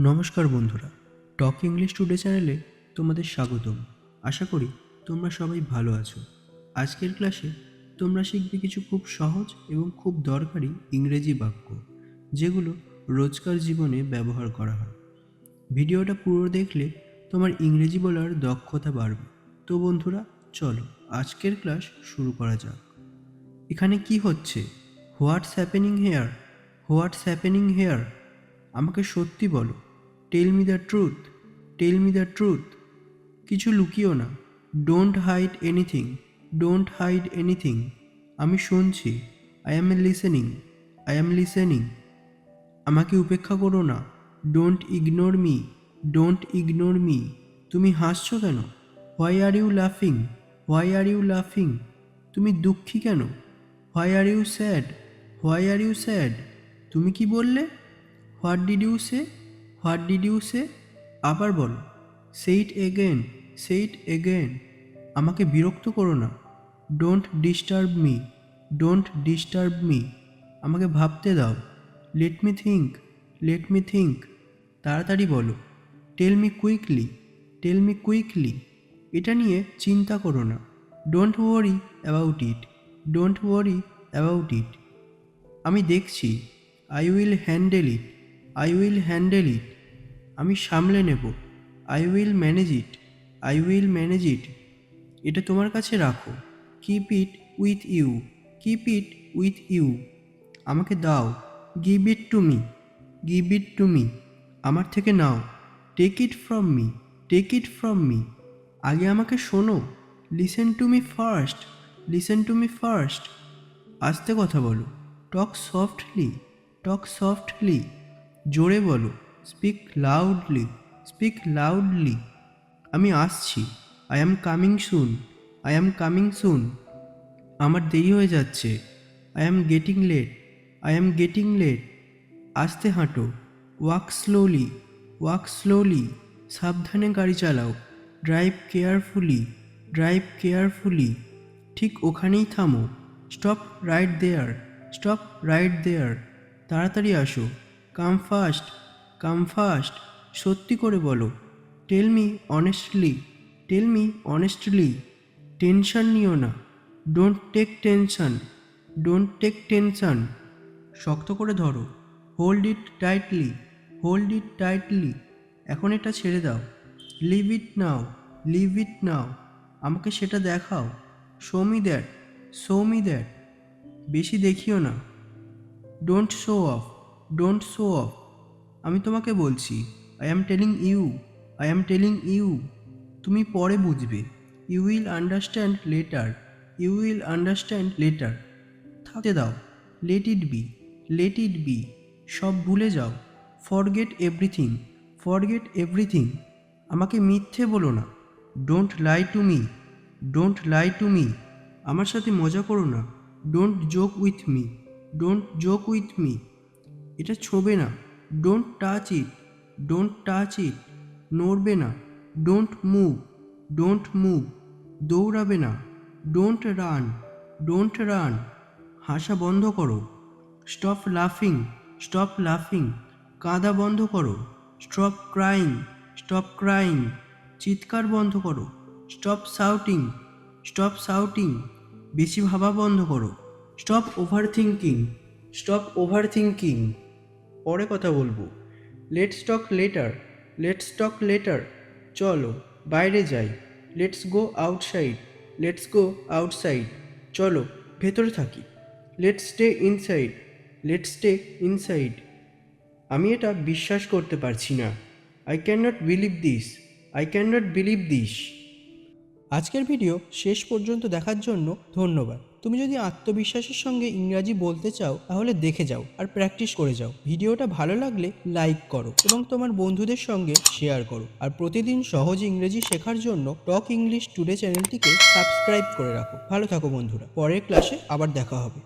নমস্কার বন্ধুরা, টক English today চ্যানেলে তোমাদের স্বাগতম। আশা করি তোমরা সবাই ভালো আছো। আজকের ক্লাসে তোমরা শিখবে কিছু খুব সহজ এবং খুব দরকারি ইংরেজি বাক্য, যেগুলো রোজকার জীবনে ব্যবহার করা হয়। ভিডিওটা পুরো দেখলে তোমার ইংরেজি বলার দক্ষতা বাড়বে। তো বন্ধুরা, চলো আজকের ক্লাস শুরু করা যাক। এখানে কি হচ্ছে? What's happening hair? What's happening hair? আমাকে সত্যি বলো tell me the truth tell me the truth কিছু লুকিও না। Don't hide anything don't hide anything আমি শুনছি I am listening I am listening আমাকে উপেক্ষা করো না। Don't ignore me don't ignore me তুমি হাসছো কেন? হোয়াই আর ইউ লাফিং হোয়াই আর ইউ লাফিং তুমি দুঃখী কেন? Why are you sad why are you sad তুমি কি বললে? What did you say what did you say আবার বলো। সেইট এগেন সেইট এগেন আমাকে বিরক্ত করো না। Don't disturb me don't disturb me আমাকে ভাবতে দাও। Let me think let me think তাড়াতাড়ি বলো। Tell me quickly tell me quickly এটা নিয়ে চিন্তা করো না। Don't worry about it don't worry about it আমি দেখছি। I will handle it I will handle it আমি সামলে নেব। I will manage it I will manage it এটা তোমার কাছে রাখো। Keep it with you keep it with you আমাকে দাও। Give it to me give it to me আমার থেকে নাও। Take it from me take it from me আগে আমাকে শোনো। Listen to me first listen to me first আস্তে কথা বলো। টক সফটলি টক সফটলি জোরে বলো স্পিক লাউডলি স্পিক লাউডলি আমি আসছি I am coming soon I am coming soon আমার দেরি হয়ে যাচ্ছে I am getting late I am getting late আস্তে হাঁটো ওয়াক স্লোলি ওয়াক স্লোলি সাবধানে গাড়ি চালাও ড্রাইভ কেয়ারফুলি ড্রাইভ কেয়ারফুলি ঠিক ওখানেই থামো stop right there stop right there তাড়াতাড়ি আসো। কাম ফাস্ট কাম ফাস্ট সত্যি করে বলো। Tell me honestly tell me honestly tension নিও না। Don't take tension don't take tension শক্ত করে ধরো। Hold it tightly hold it tightly এখন এটা ছেড়ে দাও। লিভ ইট নাও লিভ ইট নাও আমাকে সেটা দেখাও। Show me that show me that বেশি দেখিও না। Don't show off don't show off আমি তোমাকে বলছি I am telling you I am telling you তুমি পরে বুঝবে। You will understand later you will understand later থাকতে দাও let it be let it be সব ভুলে যাও ফরগেট এভরিথিং ফরগেট এভরিথিং আমাকে মিথ্যে বলো না। Don't lie to me don't lie to me আমার সাথে মজা করো না। Don't joke with me don't joke with me এটা ছোবে না। Don't touch it don't touch it নড়বে না। ডোন্ট মুভ ডোন্ট মুভ দৌড়াবে না। ডোন্ট রান ডোন্ট রান হাসা বন্ধ করো। স্টপ লাফিং স্টপ লাফিং কাঁদা বন্ধ করো। স্টপ ক্রাইং স্টপ ক্রাইং চিৎকার বন্ধ করো। স্টপ সাউটিং স্টপ সাউটিং বেশি ভাবা বন্ধ করো। Stop over thinking stop over thinking পরে কথা বলব। Let's talk later let's talk later চলো, বাইরে যাই let's go outside let's go outside চলো, ভেতরে থাকি let's stay inside let's stay inside আমি এটা বিশ্বাস করতে পারছি না। I can not believe this I can not believe this আজকের ভিডিও শেষ পর্যন্ত দেখার জন্য ধন্যবাদ। তুমি যদি আত্মবিশ্বাসের সঙ্গে ইংরাজি বলতে চাও, তাহলে দেখে যাও আর প্র্যাকটিস করে যাও। ভিডিওটা ভালো লাগলে লাইক করো এবং তোমার বন্ধুদের সঙ্গে শেয়ার করো। আর প্রতিদিন সহজ ইংরেজি শেখার জন্য টক ইংলিশ টুডে চ্যানেলটিকে সাবস্ক্রাইব করে রাখো। ভালো থাকো বন্ধুরা। পরের ক্লাসে আবার দেখা হবে।